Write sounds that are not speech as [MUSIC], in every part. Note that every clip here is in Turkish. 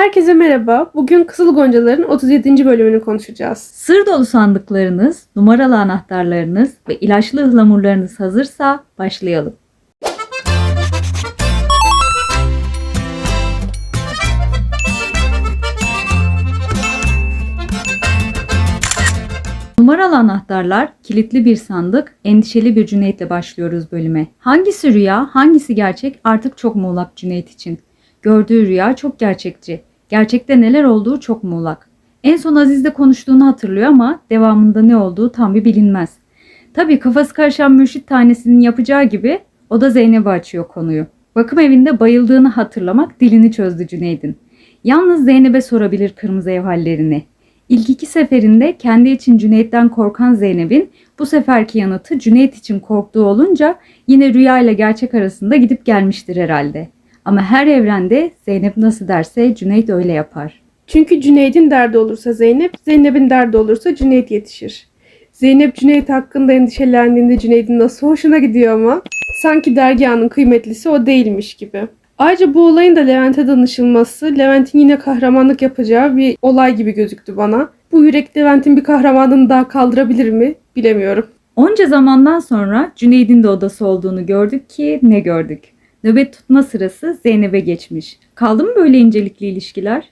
Herkese merhaba. Bugün Kızıl Goncaların 37. bölümünü konuşacağız. Sır dolu sandıklarınız, numaralı anahtarlarınız ve ilaçlı ıhlamurlarınız hazırsa başlayalım. Numaralı anahtarlar, kilitli bir sandık, endişeli bir Cüneyt'le başlıyoruz bölüme. Hangisi rüya, hangisi gerçek artık çok muğlak Cüneyt için. Gördüğü rüya çok gerçekçi. Gerçekte neler olduğu çok muğlak. En son Aziz'le konuştuğunu hatırlıyor ama devamında ne olduğu tam bir bilinmez. Tabii kafası karışan mürşit tanesinin yapacağı gibi o da Zeynep'e açıyor konuyu. Bakım evinde bayıldığını hatırlamak dilini çözdü Cüneyd'in. Yalnız Zeynep'e sorabilir kırmızı ev hallerini. İlk iki seferinde kendi için Cüneyt'ten korkan Zeynep'in bu seferki yanıtı Cüneyt için korktuğu olunca yine rüya ile gerçek arasında gidip gelmiştir herhalde. Ama her evrende Zeynep nasıl derse Cüneyt öyle yapar. Çünkü Cüneyt'in derdi olursa Zeynep, Zeynep'in derdi olursa Cüneyt yetişir. Zeynep Cüneyt hakkında endişelendiğinde Cüneyt'in nasıl hoşuna gidiyor ama sanki dergahının kıymetlisi o değilmiş gibi. Ayrıca bu olayın da Levent'e danışılması, Levent'in yine kahramanlık yapacağı bir olay gibi gözüktü bana. Bu yürek Levent'in bir kahramanını daha kaldırabilir mi bilemiyorum. Onca zamandan sonra Cüneyd'in de odası olduğunu gördük ki ne gördük. Nöbet tutma sırası Zeynep'e geçmiş. Kaldı mı böyle incelikli ilişkiler?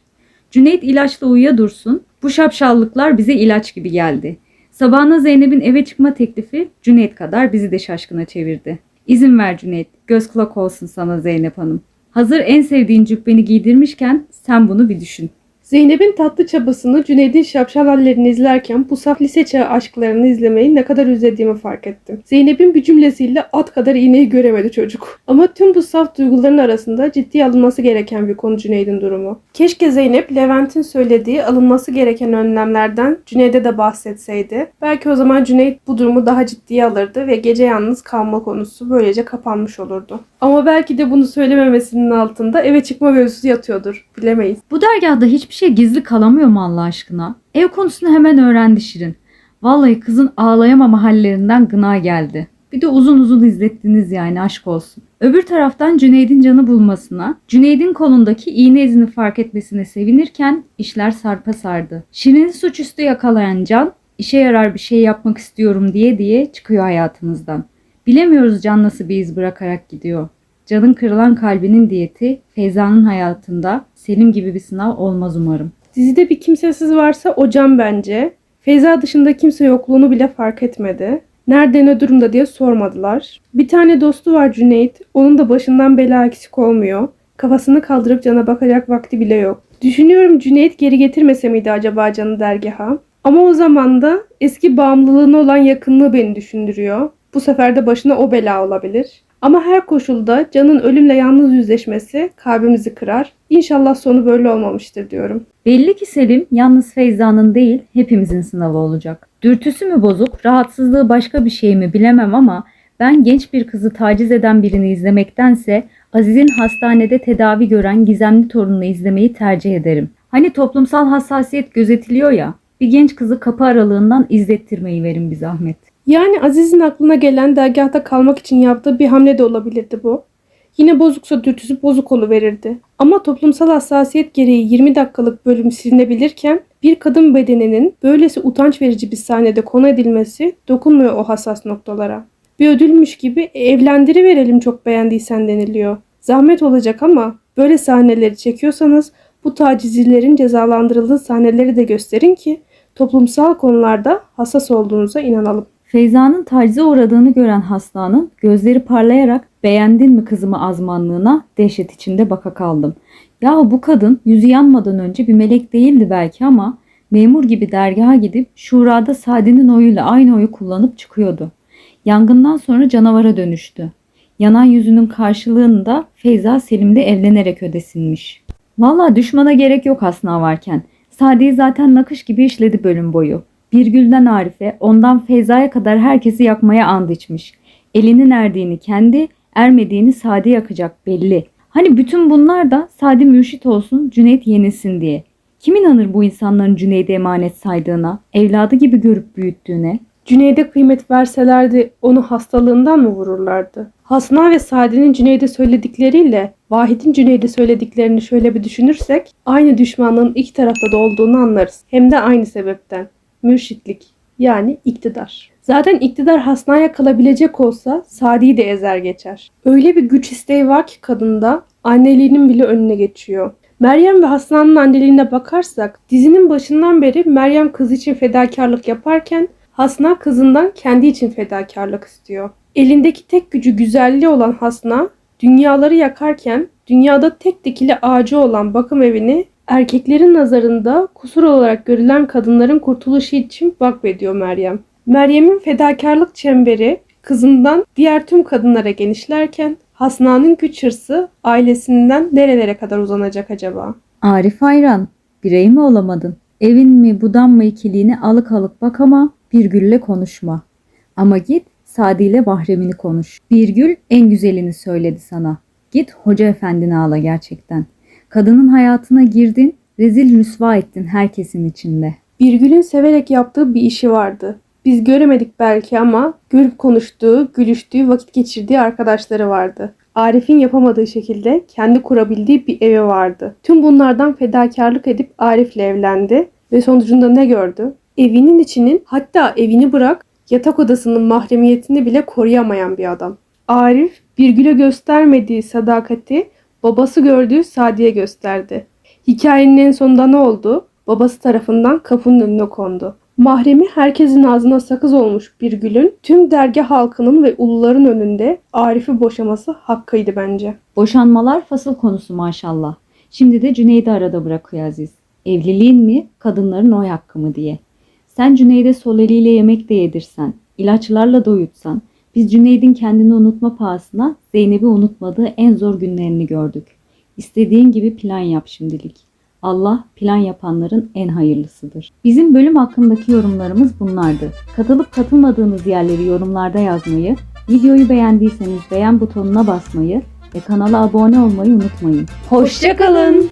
Cüneyt ilaçla uyuya dursun. Bu şapşallıklar bize ilaç gibi geldi. Sabahına Zeynep'in eve çıkma teklifi Cüneyt kadar bizi de şaşkına çevirdi. İzin ver Cüneyt, göz kulak olsun sana Zeynep Hanım. Hazır en sevdiğin cübbeni giydirmişken sen bunu bir düşün. Zeynep'in tatlı çabasını Cüneyd'in şapşal hallerini izlerken bu saf lise çağı aşklarını izlemeyi ne kadar özlediğimi fark ettim. Zeynep'in bir cümlesiyle at kadar iğneyi göremedi çocuk. [LAUGHS] Ama tüm bu saf duyguların arasında ciddiye alınması gereken bir konu Cüneyd'in durumu. Keşke Zeynep Levent'in söylediği alınması gereken önlemlerden Cüneyd'e de bahsetseydi. Belki o zaman Cüneyt bu durumu daha ciddiye alırdı ve gece yalnız kalma konusu böylece kapanmış olurdu. Ama belki de bunu söylememesinin altında eve çıkma mevzusu yatıyordur. Bilemeyiz. Bu dergahda hiçbir şey gizli kalamıyor mu Allah aşkına? Ev konusunu hemen öğrendi Şirin. Vallahi kızın ağlayamama hallerinden gına geldi. Bir de uzun uzun izlettiniz yani aşk olsun. Öbür taraftan Cüneyd'in canı bulmasına, Cüneyd'in kolundaki iğne izini fark etmesine sevinirken işler sarpa sardı. Şirin'i suçüstü yakalayan Can, işe yarar bir şey yapmak istiyorum diye diye çıkıyor hayatımızdan. Bilemiyoruz Can nasıl bir iz bırakarak gidiyor. Can'ın kırılan kalbinin diyeti Feyza'nın hayatında Selim gibi bir sınav olmaz umarım. Dizide bir kimsesiz varsa o Can bence. Feyza dışında kimse yokluğunu bile fark etmedi. Nerede ne durumda diye sormadılar. Bir tane dostu var Cüneyt. Onun da başından bela eksik olmuyor. Kafasını kaldırıp Can'a bakacak vakti bile yok. Düşünüyorum Cüneyt geri getirmese miydi acaba Can'ı dergaha? Ama o zaman da eski bağımlılığına olan yakınlığı beni düşündürüyor. Bu sefer de başına o bela olabilir. Ama her koşulda Can'ın ölümle yalnız yüzleşmesi kalbimizi kırar. İnşallah sonu böyle olmamıştır diyorum. Belli ki Selim yalnız Feyza'nın değil hepimizin sınavı olacak. Dürtüsü mü bozuk, rahatsızlığı başka bir şey mi bilemem ama ben genç bir kızı taciz eden birini izlemektense Aziz'in hastanede tedavi gören gizemli torununu izlemeyi tercih ederim. Hani toplumsal hassasiyet gözetiliyor ya, bir genç kızı kapı aralığından izlettirmeyi verin bir zahmet. Yani Aziz'in aklına gelen dergahta kalmak için yaptığı bir hamle de olabilirdi bu. Yine bozuksa dürtüsü bozuk verirdi. Ama toplumsal hassasiyet gereği 20 dakikalık bölüm silinebilirken bir kadın bedeninin böylesi utanç verici bir sahnede konu edilmesi dokunmuyor o hassas noktalara. Bir ödülmüş gibi evlendiriverelim çok beğendiysen deniliyor. Zahmet olacak ama böyle sahneleri çekiyorsanız bu tacizcilerin cezalandırıldığı sahneleri de gösterin ki toplumsal konularda hassas olduğunuza inanalım. Feyza'nın tacize uğradığını gören hastanın gözleri parlayarak beğendin mi kızımı azmanlığına dehşet içinde baka kaldım. Ya bu kadın yüzü yanmadan önce bir melek değildi belki ama memur gibi dergaha gidip şurada Sadi'nin oyuyla aynı oyu kullanıp çıkıyordu. Yangından sonra canavara dönüştü. Yanan yüzünün karşılığını da Feyza Selim'le evlenerek ödesinmiş. Valla düşmana gerek yok Hasna varken. Sadi'yi zaten nakış gibi işledi bölüm boyu. Birgül'den Arif'e, ondan Feyza'ya kadar herkesi yakmaya and içmiş. Elinin erdiğini kendi, ermediğini Sadi yakacak belli. Hani bütün bunlar da Sadi mürşit olsun, Cüneyt yenilsin diye. Kim inanır bu insanların Cüneyd'e emanet saydığına, evladı gibi görüp büyüttüğüne? Cüneyd'e kıymet verselerdi onu hastalığından mı vururlardı? Hasna ve Sade'nin Cüneyd'e söyledikleriyle Vahit'in Cüneyd'e söylediklerini şöyle bir düşünürsek aynı düşmanlığın iki tarafta da olduğunu anlarız. Hem de aynı sebepten. Mürşitlik yani iktidar. Zaten iktidar Hasna'ya kalabilecek olsa Sadi'yi de ezer geçer. Öyle bir güç isteği var ki kadında anneliğinin bile önüne geçiyor. Meryem ve Hasna'nın anneliğine bakarsak dizinin başından beri Meryem kız için fedakarlık yaparken Hasna kızından kendi için fedakarlık istiyor. Elindeki tek gücü güzelliği olan Hasna dünyaları yakarken dünyada tek dikili ağacı olan bakım evini erkeklerin nazarında kusur olarak görülen kadınların kurtuluşu için vakfediyor Meryem. Meryem'in fedakarlık çemberi kızından diğer tüm kadınlara genişlerken Hasna'nın güç hırsı ailesinden nerelere kadar uzanacak acaba? Arif hayran, birey mi olamadın? Evin mi budan mı ikiliğini alık alık bak ama Birgül'le konuşma. Ama git Sadi ile Bahrem'ini konuş. Birgül en güzelini söyledi sana. Git hoca efendini ağla gerçekten. Kadının hayatına girdin, rezil rüsva ettin herkesin içinde. Birgül'ün severek yaptığı bir işi vardı. Biz göremedik belki ama görüp konuştuğu, gülüştüğü, vakit geçirdiği arkadaşları vardı. Arif'in yapamadığı şekilde kendi kurabildiği bir evi vardı. Tüm bunlardan fedakarlık edip Arif'le evlendi ve sonucunda ne gördü? Evinin içinin hatta evini bırak yatak odasının mahremiyetini bile koruyamayan bir adam. Arif Birgül'e göstermediği sadakati babası gördüğü Sadi'ye gösterdi. Hikayenin en sonunda ne oldu? Babası tarafından kapının önüne kondu. Mahremi herkesin ağzına sakız olmuş bir gülün tüm dergah halkının ve uluların önünde Arif'i boşaması hakkıydı bence. Boşanmalar fasıl konusu maşallah. Şimdi de Cüneyd'i arada bırakıyor Aziz. Evliliğin mi, kadınların oy hakkı mı diye. Sen Cüneyd'e sol eliyle yemek de yedirsen, ilaçlarla da uyutsan, biz Cüneyd'in kendini unutma pahasına Zeynep'i unutmadığı en zor günlerini gördük. İstediğin gibi plan yap şimdilik. Allah plan yapanların en hayırlısıdır. Bizim bölüm hakkındaki yorumlarımız bunlardı. Katılıp katılmadığınız yerleri yorumlarda yazmayı, videoyu beğendiyseniz beğen butonuna basmayı ve kanala abone olmayı unutmayın. Hoşçakalın.